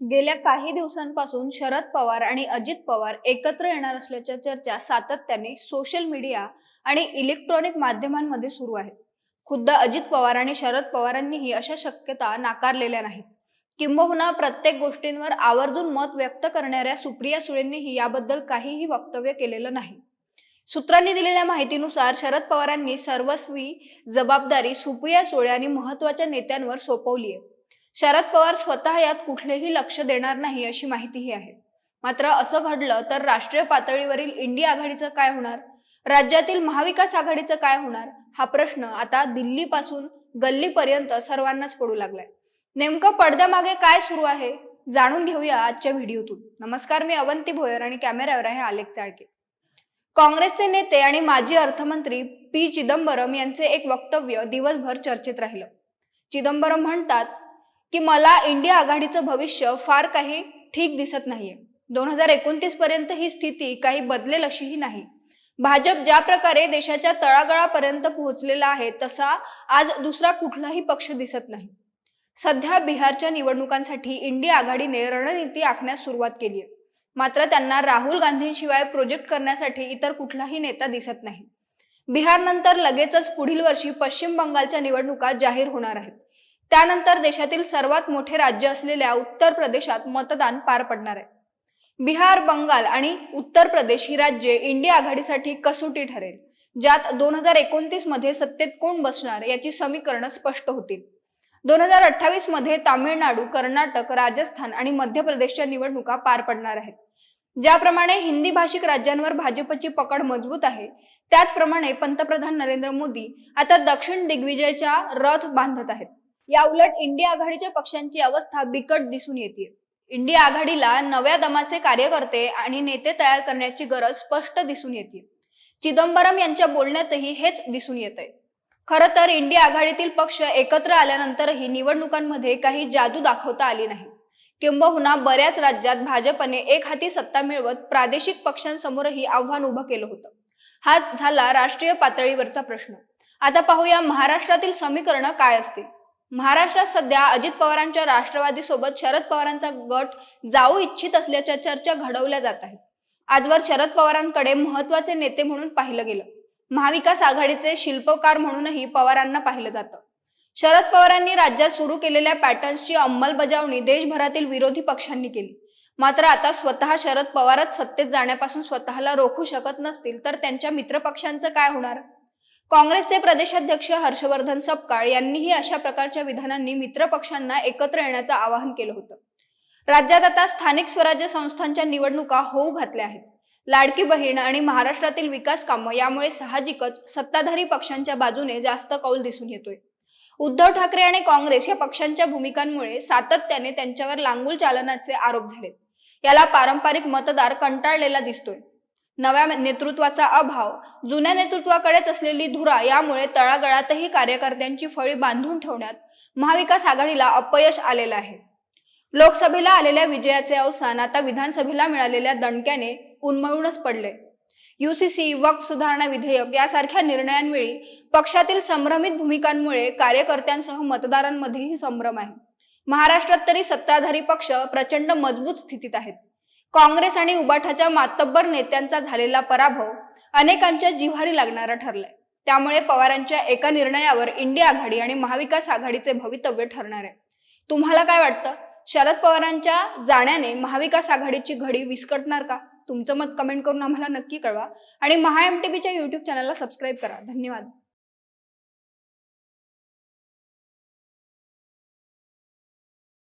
गेल्या काही दिवसांपासून शरद पवार आणि अजित पवार एकत्र येणार असल्याच्या चर्चा सातत्याने सोशल मीडिया आणि इलेक्ट्रॉनिक माध्यमांमध्ये सुरू आहेत. खुद्द अजित पवार आणि शरद पवारांनीही अशा शक्यता नाकारलेल्या नाहीत. किंबहुना प्रत्येक गोष्टींवर आवर्जून मत व्यक्त करणाऱ्या सुप्रिया सुळेंनीही याबद्दल काहीही वक्तव्य केलेलं नाही. सूत्रांनी दिलेल्या माहितीनुसार शरद पवारांनी सर्वस्वी जबाबदारी सुप्रिया सुळे आणि महत्त्वाच्या नेत्यांवर सोपवली आहे शरद पवार स्वतः यात कुठलेही लक्ष देणार नाही अशी माहितीही आहे. मात्र असं घडलं तर राष्ट्रीय पातळीवरील इंडिया आघाडीचं काय होणार? राज्यातील महाविकास आघाडीचं काय होणार? हा प्रश्न आता दिल्लीपासून गल्लीपर्यंत सर्वांनाच पडू लागलाय. नेमकं पडद्यामागे काय सुरू आहे? जाणून घेऊया आजच्या व्हिडिओतून. नमस्कार मी अवंती भोयर आणि कॅमेऱ्यावर आहे आलेख चाळके. काँग्रेसचे नेते आणि माजी अर्थमंत्री पी चिदंबरम यांचे एक वक्तव्य दिवसभर चर्चेत राहिलं. चिदंबरम म्हणतात की मला इंडिया आघाडीचं भविष्य फार काही ठीक दिसत नाहीये. दोन हजार एकोणतीस पर्यंत ही स्थिती काही बदलेल अशीही नाही. भाजप ज्या प्रकारे देशाच्या तळागाळापर्यंत पोहोचलेला आहे तसा आज दुसरा कुठलाही पक्ष दिसत नाही. सध्या बिहारच्या निवडणुकांसाठी इंडिया आघाडीने रणनीती आखण्यास सुरुवात केली आहे. मात्र त्यांना राहुल गांधींशिवाय प्रोजेक्ट करण्यासाठी इतर कुठलाही नेता दिसत नाही. बिहारनंतर लगेचच पुढील वर्षी पश्चिम बंगालच्या निवडणुका जाहीर होणार आहेत. त्यानंतर देशातील सर्वात मोठे राज्य असलेल्या उत्तर प्रदेशात मतदान पार पडणार आहे. बिहार बंगाल आणि उत्तर प्रदेश ही राज्ये इंडिया आघाडीसाठी कसोटी ठरेल ज्यात दोन हजार एकोणतीसमध्ये सत्तेत कोण बसणार याची समीकरणं स्पष्ट होतील. दोन हजार अठ्ठावीसमध्ये तामिळनाडू कर्नाटक राजस्थान आणि मध्य प्रदेशच्या निवडणुका पार पडणार आहेत. ज्याप्रमाणे हिंदी भाषिक राज्यांवर भाजपची पकड मजबूत आहे त्याचप्रमाणे पंतप्रधान नरेंद्र मोदी आता दक्षिण दिग्विजयच्या रथ बांधत आहेत. या उलट इंडिया आघाडीच्या पक्षांची अवस्था बिकट दिसून येते इंडिया आघाडीला नव्या दमाचे कार्यकर्ते आणि नेते तयार करण्याची गरज स्पष्ट दिसून येते चिदंबरम यांच्या बोलण्यातही हेच दिसून येत आहे खरं तर इंडिया आघाडीतील पक्ष एकत्र आल्यानंतरही निवडणुकांमध्ये काही जादू दाखवता आली नाही. किंबहुना बऱ्याच राज्यात भाजपने एक हाती सत्ता मिळवत प्रादेशिक पक्षांसमोरही आव्हान उभं केलं होतं. हा झाला राष्ट्रीय पातळीवरचा प्रश्न. आता पाहूया महाराष्ट्रातील समीकरणं काय असतील? महाराष्ट्रात सध्या अजित पवारांच्या राष्ट्रवादी सोबत शरद पवारांचा गट जाऊ इच्छित असल्याच्या चर्चा घडवल्या जात आहेत. आजवर शरद पवारांकडे महत्त्वाचे नेते म्हणून पाहिलं गेलं. महाविकास आघाडीचे शिल्पकार म्हणूनही पवारांना पाहिलं जातं. शरद पवारांनी राज्यात सुरू केलेल्या पॅटर्न्सची अंमलबजावणी देशभरातील विरोधी पक्षांनी केली. मात्र आता स्वतः शरद पवारच सत्तेत जाण्यापासून स्वतःला रोखू शकत नसतील तर त्यांच्या मित्रपक्षांचं काय होणार? काँग्रेसचे प्रदेशाध्यक्ष हर्षवर्धन सपकाळ यांनीही अशा प्रकारच्या विधानांनी मित्रपक्षांना एकत्र येण्याचं आवाहन केलं होतं. राज्यात आता स्थानिक स्वराज्य संस्थांच्या निवडणुका होऊ घातल्या आहेत. लाडकी बहीण आणि महाराष्ट्रातील विकास कामं यामुळे साहजिकच सत्ताधारी पक्षांच्या बाजूने जास्त कौल दिसून येतोय. उद्धव ठाकरे आणि काँग्रेस या पक्षांच्या भूमिकांमुळे सातत्याने त्यांच्यावर लांगूल चालनाचे आरोप झालेत. याला पारंपरिक मतदार कंटाळलेला दिसतोय. नव्या नेतृत्वाचा अभाव जुन्या नेतृत्वाकडेच असलेली धुरा यामुळे तळागाळातही कार्यकर्त्यांची फळी बांधून ठेवण्यात महाविकास आघाडीला अपयश आलेलं आहे. लोकसभेला आलेल्या विजयाचे अवसान आता विधानसभेला मिळालेल्या दणक्याने उन्मळूनच पडले. युसीसी वक्फ सुधारणा विधेयक यासारख्या निर्णयांवेळी पक्षातील संभ्रमित भूमिकांमुळे कार्यकर्त्यांसह मतदारांमध्येही संभ्रम आहे. महाराष्ट्रात तरी सत्ताधारी पक्ष प्रचंड मजबूत स्थितीत आहेत. काँग्रेस आणि उबाठाच्या मातब्बर नेत्यांचा झालेला पराभव अनेकांच्या जिव्हारी लागणारा ठरलाय. त्यामुळे पवारांच्या एका निर्णयावर इंडिया आघाडी आणि महाविकास आघाडीचे भवितव्य ठरणार आहे. तुम्हाला काय वाटतं? शरद पवारांच्या जाण्याने महाविकास आघाडीची घडी विस्कटणार का? तुमचं मत कमेंट करून आम्हाला नक्की कळवा. आणि महा एम टी युट्यूब चॅनलला सबस्क्राईब करा. धन्यवाद.